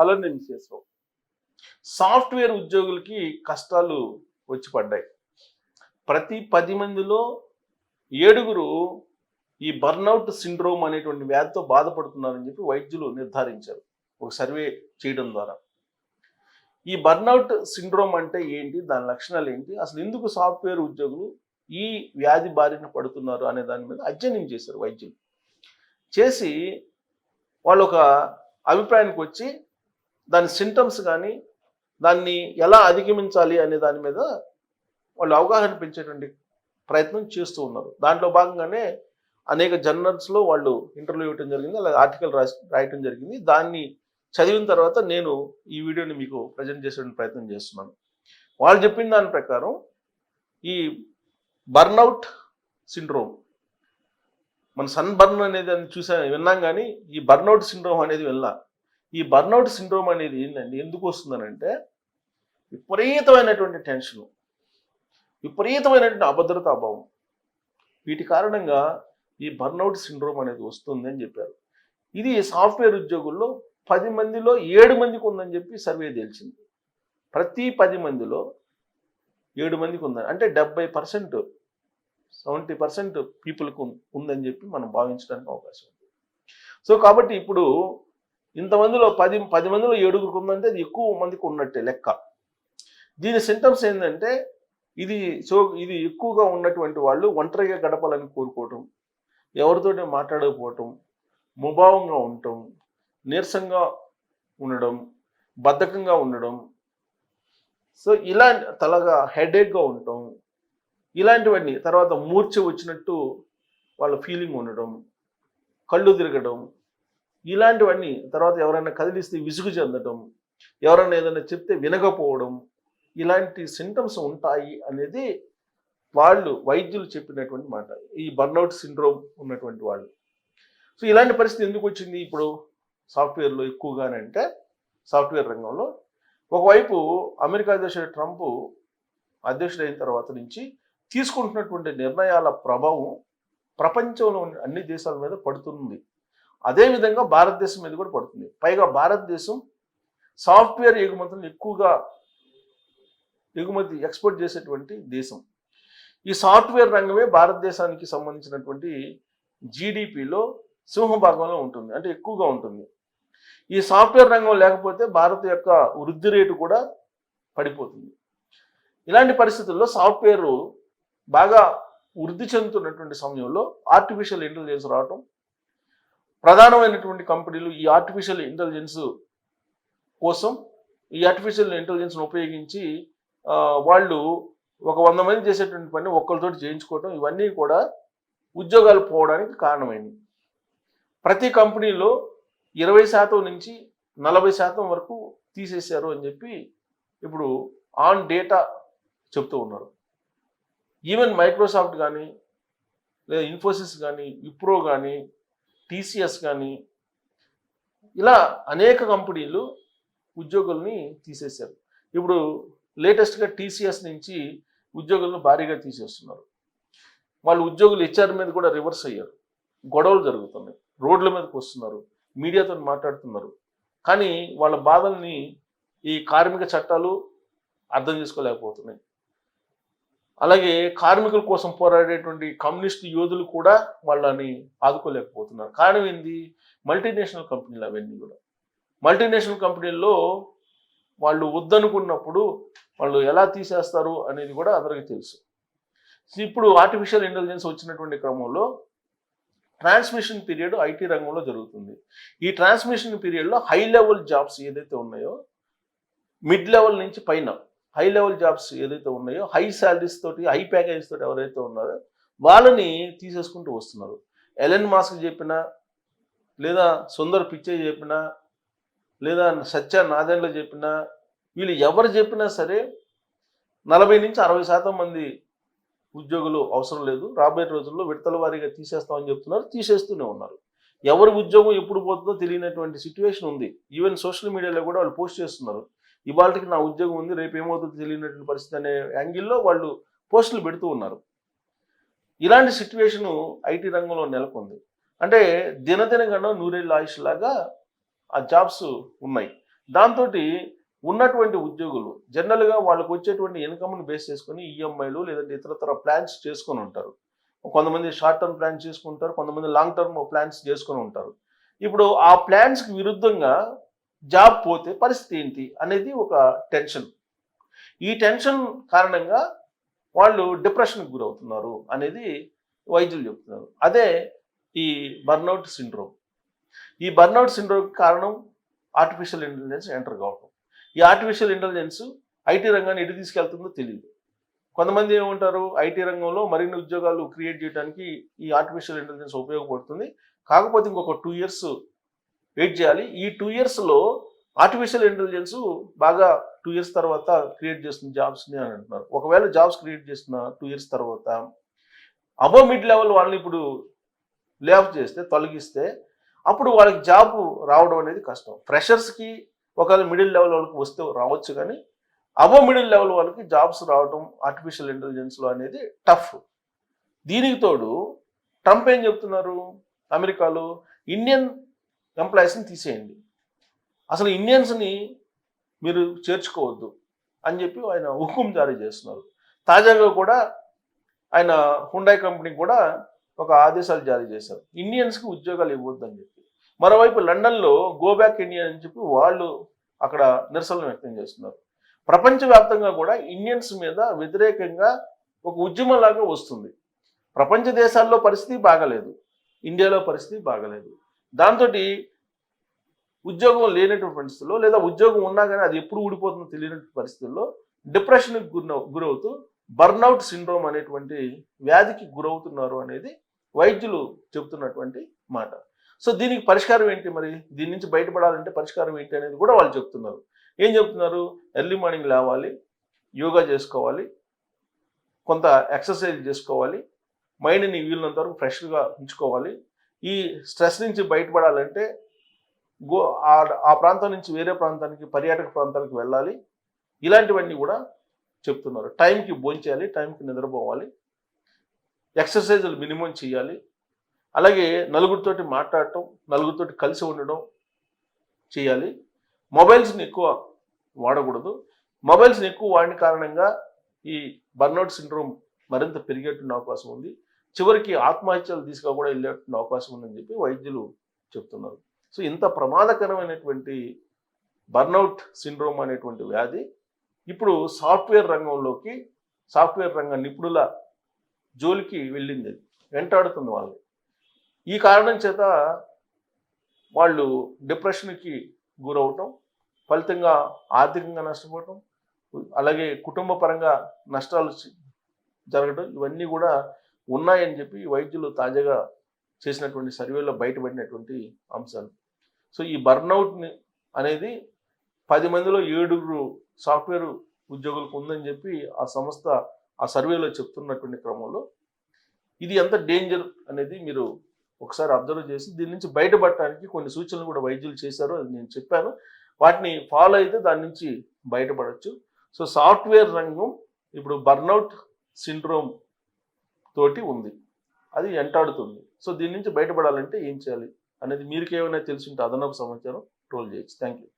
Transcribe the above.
Hello నేను software ఉద్యోగులకి కష్టాలు వచ్చి పడ్డాయి. ప్రతి పది మందిలో ఏడుగురు ఈ బర్నౌట్ సిండ్రోమ్ అనేటువంటి వ్యాధితో బాధపడుతున్నారని చెప్పి వైద్యులు నిర్ధారించారు. ఒక సర్వే చేయడం ద్వారా. ఈ బర్నౌట్ సిండ్రోమ్ అంటే ఏంటి? దాని లక్షణాలు ఏంటి? అసలు ఎందుకు సాఫ్ట్వేర్ ఉద్యోగులు ఈ వ్యాధి బారిన పడుతున్నారు అనే దాని మీద అధ్యయనం చేశారు వైద్యులు. చేసి వాళ్ళు ఒక అభిప్రాయానికి వచ్చి దాని సింటమ్స్ కానీ దాన్ని ఎలా అధిగమించాలి అనే దాని మీద వాళ్ళు అవగాహన పెంచేటువంటి ప్రయత్నం చేస్తూ ఉన్నారు. దాంట్లో భాగంగానే అనేక జర్నల్స్లో వాళ్ళు ఇంటర్వ్యూ ఇవ్వడం జరిగింది అలాగే ఆర్టికల్ రాయటం జరిగింది. దాన్ని చదివిన తర్వాత నేను ఈ వీడియోని మీకు ప్రజెంట్ చేసే ప్రయత్నం చేస్తున్నాను. వాళ్ళు చెప్పిన దాని ప్రకారం ఈ బర్న్అవుట్ సిండ్రోమ్ మన సన్ బర్న్ అనేది అని చూసా విన్నాం కానీ ఈ బర్న్అవుట్ సిండ్రోమ్ అనేది వెళ్ళా ఈ బర్నౌట్ సిండ్రోమ్ అనేది ఏంటండి ఎందుకు వస్తుందనంటే విపరీతమైనటువంటి టెన్షన్ విపరీతమైనటువంటి అభద్రతా భావం. వీటి కారణంగా ఈ బర్నౌట్ సిండ్రోమ్ అనేది వస్తుంది అని చెప్పారు. ఇది సాఫ్ట్వేర్ ఉద్యోగుల్లో పది మందిలో ఏడు మందికి ఉందని చెప్పి సర్వే తేల్చింది. ప్రతి పది మందిలో ఏడు మందికి ఉందని అంటే డెబ్బై పర్సెంట్ సెవెంటీ పర్సెంట్ పీపుల్కి ఉందని చెప్పి మనం భావించడానికి అవకాశం ఉంది. సో కాబట్టి ఇప్పుడు ఇంతమందిలో పది పది మందిలో ఏడుగురికి ఉందంటే అది ఎక్కువ మందికి ఉన్నట్టే లెక్క. దీని సింటమ్స్ ఏంటంటే ఇది సో ఇది ఎక్కువగా ఉన్నటువంటి వాళ్ళు ఒంటరిగా గడపాలని కోరుకోవటం ఎవరితోనే మాట్లాడకపోవటం ముభావంగా ఉండటం నీరసంగా ఉండడం బద్ధకంగా ఉండడం. సో ఇలాంటి తలగా హెడేక్గా ఉండటం ఇలాంటివన్నీ తర్వాత మూర్ఛ వచ్చినట్టు వాళ్ళ ఫీలింగ్ ఉండడం కళ్ళు తిరగడం ఇలాంటివన్నీ తర్వాత ఎవరైనా కదిలిస్తే విసుగు చెందడం ఎవరైనా ఏదైనా చెప్తే వినకపోవడం ఇలాంటి సింటమ్స్ ఉంటాయి అనేది వాళ్ళు వైద్యులు చెప్పినటువంటి మాట. ఈ బర్నౌట్ సిండ్రోమ్ ఉన్నటువంటి వాళ్ళు. సో ఇలాంటి పరిస్థితి ఎందుకు వచ్చింది? ఇప్పుడు సాఫ్ట్వేర్లో ఎక్కువగానంటే సాఫ్ట్వేర్ రంగంలో ఒకవైపు అమెరికా అధ్యక్షుడు ట్రంప్ అధ్యక్షుడైన తర్వాత నుంచి తీసుకుంటున్నటువంటి నిర్ణయాల ప్రభావం ప్రపంచంలో అన్ని దేశాల మీద పడుతుంది. అదేవిధంగా భారతదేశం మీద కూడా పడుతుంది. పైగా భారతదేశం సాఫ్ట్వేర్ ఎగుమతులను ఎక్కువగా ఎగుమతి ఎక్స్పోర్ట్ చేసేటువంటి దేశం. ఈ సాఫ్ట్వేర్ రంగమే భారతదేశానికి సంబంధించినటువంటి జీడిపిలో సింహభాగంలో ఉంటుంది. అంటే ఎక్కువగా ఉంటుంది. ఈ సాఫ్ట్వేర్ రంగం లేకపోతే భారత్ యొక్క వృద్ధి రేటు కూడా పడిపోతుంది. ఇలాంటి పరిస్థితుల్లో సాఫ్ట్వేర్ బాగా వృద్ధి చెందుతున్నటువంటి సమయంలో ఆర్టిఫిషియల్ ఇంటెలిజెన్స్ రావటం ప్రధానమైనటువంటి కంపెనీలు ఈ ఆర్టిఫిషియల్ ఇంటెలిజెన్స్ కోసం ఈ ఆర్టిఫిషియల్ ఇంటెలిజెన్స్ను ఉపయోగించి వాళ్ళు ఒక వంద మంది చేసేటువంటి పని ఒక్కరితోటి చేయించుకోవటం ఇవన్నీ కూడా ఉద్యోగాలు పోవడానికి కారణమైంది ప్రతి కంపెనీలో ఇరవై శాతం నుంచి నలభై శాతం వరకు తీసేశారు అని చెప్పి ఇప్పుడు ఆన్ డేటా చెప్తూ ఉన్నారు. ఈవెన్ మైక్రోసాఫ్ట్ కానీ లేదా ఇన్ఫోసిస్ కానీ విప్రో కానీ టీసీఎస్ కానీ ఇలా అనేక కంపెనీలు ఉద్యోగుల్ని తీసేశారు. ఇప్పుడు లేటెస్ట్గా టీసీఎస్ నుంచి ఉద్యోగులను భారీగా తీసేస్తున్నారు. వాళ్ళు ఉద్యోగులు హెచ్ఆర్ మీద కూడా రివర్స్ అయ్యారు. గొడవలు జరుగుతున్నాయి. రోడ్ల మీదకి వస్తున్నారు. మీడియాతో మాట్లాడుతున్నారు. కానీ వాళ్ళ బాధల్ని ఈ కార్మిక చట్టాలు అర్థం చేసుకోలేకపోతున్నాయి. అలాగే కార్మికుల కోసం పోరాడేటువంటి కమ్యూనిస్ట్ యోధులు కూడా వాళ్ళని ఆదుకోలేకపోతున్నారు. కారణం ఏంది? మల్టీనేషనల్ కంపెనీలు అవన్నీ కూడా. మల్టీనేషనల్ కంపెనీల్లో వాళ్ళు వద్దనుకున్నప్పుడు వాళ్ళు ఎలా తీసేస్తారు అనేది కూడా అందరికీ తెలుసు. ఇప్పుడు ఆర్టిఫిషియల్ ఇంటెలిజెన్స్ వచ్చినటువంటి క్రమంలో ట్రాన్స్మిషన్ పీరియడ్ ఐటీ రంగంలో జరుగుతుంది. ఈ ట్రాన్స్మిషన్ పీరియడ్లో హై లెవెల్ జాబ్స్ ఏదైతే ఉన్నాయో మిడ్ లెవెల్ నుంచి పైన హై లెవెల్ జాబ్స్ ఏదైతే ఉన్నాయో హై శాలరీస్ తోటి హై ప్యాకేజ్ తోటి ఎవరైతే ఉన్నారో వాళ్ళని తీసేసుకుంటూ వస్తున్నారు. ఎలెన్ మాస్క్ చెప్పినా లేదా సుందర్ పిచ్చే చెప్పినా లేదా సత్య నాదెండ్ల చెప్పినా వీళ్ళు ఎవరు చెప్పినా సరే నలభై నుంచి అరవై శాతం మంది ఉద్యోగులు అవసరం లేదు. రాబోయే రోజుల్లో విడతల వారీగా తీసేస్తామని చెప్తున్నారు తీసేస్తూనే ఉన్నారు. ఎవరి ఉద్యోగం ఎప్పుడు పోతుందో తెలియనటువంటి సిచ్యువేషన్ ఉంది. ఈవెన్ సోషల్ మీడియాలో కూడా వాళ్ళు పోస్ట్ చేస్తున్నారు. ఇవాళకి నా ఉద్యోగం ఉంది రేపు ఏమవుతుందో తెలియనటువంటి పరిస్థితి అనే యాంగిల్లో వాళ్ళు పోస్టులు పెడుతూ ఉన్నారు. ఇలాంటి సిచ్యువేషను ఐటీ రంగంలో నెలకొంది. అంటే దినదిన గణం నూరేళ్ళ ఆయుష్ లాగా ఆ జాబ్స్ ఉన్నాయి. దాంతో ఉన్నటువంటి ఉద్యోగులు జనరల్గా వాళ్ళకు వచ్చేటువంటి ఇన్కమ్ని బేస్ చేసుకొని ఈఎంఐలు లేదంటే ఇతరతర ప్లాన్స్ చేసుకొని ఉంటారు. కొంతమంది షార్ట్ టర్మ్ ప్లాన్స్ చేసుకుంటారు కొంతమంది లాంగ్ టర్మ్ ప్లాన్స్ చేసుకొని ఉంటారు. ఇప్పుడు ఆ ప్లాన్స్కి విరుద్ధంగా జాబ్ పోతే పరిస్థితి ఏంటి అనేది ఒక టెన్షన్. ఈ టెన్షన్ కారణంగా వాళ్ళు డిప్రెషన్కి గురవుతున్నారు అనేది వైద్యులు చెప్తున్నారు. అదే ఈ బర్నౌట్ సిండ్రోమ్. ఈ బర్నౌట్ సిండ్రోమ్కి కారణం ఆర్టిఫిషియల్ ఇంటెలిజెన్స్ ఎంటర్ కావటం. ఈ ఆర్టిఫిషియల్ ఇంటెలిజెన్స్ ఐటీ రంగాన్ని ఎటు తీసుకెళ్తుందో తెలియదు. కొంతమంది ఏమంటారు ఐటీ రంగంలో మరిన్ని ఉద్యోగాలు క్రియేట్ చేయడానికి ఈ ఆర్టిఫిషియల్ ఇంటెలిజెన్స్ ఉపయోగపడుతుంది. కాకపోతే ఇంకొక టూ ఇయర్స్ వెయిట్ చేయాలి. ఈ టూ ఇయర్స్లో ఆర్టిఫిషియల్ ఇంటెలిజెన్స్ బాగా టూ ఇయర్స్ తర్వాత క్రియేట్ చేస్తున్న జాబ్స్ని అని అంటున్నారు. ఒకవేళ జాబ్స్ క్రియేట్ చేసిన టూ ఇయర్స్ తర్వాత అబో మిడ్ లెవెల్ వాళ్ళని ఇప్పుడు లే ఆఫ్ చేస్తే తొలగిస్తే అప్పుడు వాళ్ళకి జాబ్ రావడం అనేది కష్టం. ఫ్రెషర్స్కి ఒకవేళ మిడిల్ లెవెల్ వాళ్ళకి వస్తే రావచ్చు కానీ అబో మిడిల్ లెవెల్ వాళ్ళకి జాబ్స్ రావడం ఆర్టిఫిషియల్ ఇంటెలిజెన్స్లో అనేది టఫ్ దీనికి తోడు ట్రంప్ ఏం చెప్తున్నారు? అమెరికాలో ఇండియన్ ఎంప్లాయీస్ని తీసేయండి. అసలు ఇండియన్స్ని మీరు చేర్చుకోవద్దు అని చెప్పి ఆయన హుకుం జారీ చేస్తున్నారు. తాజాగా కూడా ఆయన హుండాయ్ కంపెనీ కూడా ఒక ఆదేశాలు జారీ చేశారు. ఇండియన్స్కి ఉద్యోగాలు ఇవ్వద్దు అని చెప్పి. మరోవైపు లండన్లో గో బ్యాక్ ఇండియా అని చెప్పి వాళ్ళు అక్కడ నిరసనలు వ్యక్తం చేస్తున్నారు. ప్రపంచవ్యాప్తంగా కూడా ఇండియన్స్ మీద వ్యతిరేకంగా ఒక ఉద్యమంలాగా వస్తుంది. ప్రపంచ దేశాల్లో పరిస్థితి బాగలేదు. ఇండియాలో పరిస్థితి బాగలేదు. దాంతో ఉద్యోగం లేనటువంటి పరిస్థితుల్లో లేదా ఉద్యోగం ఉన్నా కానీ అది ఎప్పుడు ఊడిపోతుందో తెలియనటువంటి పరిస్థితుల్లో డిప్రెషన్కి గుర గురవుతూ బర్న్అవుట్ సిండ్రోమ్ అనేటువంటి వ్యాధికి గురవుతున్నారు అనేది వైద్యులు చెబుతున్నటువంటి మాట. సో దీనికి పరిష్కారం ఏంటి మరి? దీని నుంచి బయటపడాలంటే పరిష్కారం ఏంటి అనేది కూడా వాళ్ళు చెప్తున్నారు ఏం చెప్తున్నారు ఎర్లీ మార్నింగ్ లేవాలి యోగా చేసుకోవాలి కొంత ఎక్సర్సైజ్ చేసుకోవాలి మైండ్ని వీలున్నంత వరకు ఫ్రెష్గా ఉంచుకోవాలి ఈ స్ట్రెస్ నుంచి బయటపడాలంటే గో ఆ- ఆ ప్రాంతం నుంచి వేరే ప్రాంతానికి పర్యాటక ప్రాంతానికి వెళ్ళాలి. ఇలాంటివన్నీ కూడా చెప్తున్నారు. టైంకి భోంచేయాలి టైంకి నిద్రపోవాలి. ఎక్సర్సైజులు మినిమం చేయాలి. అలాగే నలుగురితోటి మాట్లాడటం నలుగురితోటి కలిసి ఉండడం చేయాలి. మొబైల్స్ని ఎక్కువ వాడకూడదు. మొబైల్స్ని ఎక్కువ వాడిన కారణంగా ఈ బర్నౌట్ సిండ్రోమ్ మరింత పెరిగేటువంటి అవకాశం ఉంది. చివరికి ఆత్మహత్యలు తీసుకు కూడా వెళ్ళేటువంటి అవకాశం ఉందని చెప్పి వైద్యులు చెప్తున్నారు. సో ఇంత ప్రమాదకరమైనటువంటి బర్నౌట్ సిండ్రోమ్ అనేటువంటి వ్యాధి ఇప్పుడు సాఫ్ట్వేర్ రంగంలోకి సాఫ్ట్వేర్ రంగ నిపుణుల జోలికి వెళ్ళింది. వెంటాడుతుంది వాళ్ళని. ఈ కారణం చేత వాళ్ళు డిప్రెషన్కి గురవటం ఫలితంగా ఆర్థికంగా నష్టపోవటం అలాగే కుటుంబ పరంగా నష్టాలు జరగటం జరగడం ఇవన్నీ కూడా ఉన్నాయని చెప్పి వైద్యులు తాజాగా చేసినటువంటి సర్వేలో బయటపడినటువంటి అంశాలు. సో ఈ బర్నౌట్ని అనేది పది మందిలో ఏడుగురు సాఫ్ట్వేర్ ఉద్యోగులకు ఉందని చెప్పి ఆ సంస్థ ఆ సర్వేలో చెప్తున్నటువంటి క్రమంలో ఇది ఎంత డేంజర్ అనేది మీరు ఒకసారి అబ్జర్వ్ చేసి దీని నుంచి బయటపడటానికి కొన్ని సూచనలు కూడా వైద్యులు చేశారు అది నేను చెప్పాను. వాటిని ఫాలో అయితే దాని నుంచి బయటపడవచ్చు సో సాఫ్ట్వేర్ రంగం ఇప్పుడు బర్నౌట్ సిండ్రోమ్ తోటి ఉంది. అది ఎంటాడుతుంది. సో దీని నుంచి బయటపడాలంటే ఏం చేయాలి? అనేది మీరుకేమైనా తెలిసి ఉంటే అదనపు సమాచారం ట్రోల్ చేయొచ్చు. Thank you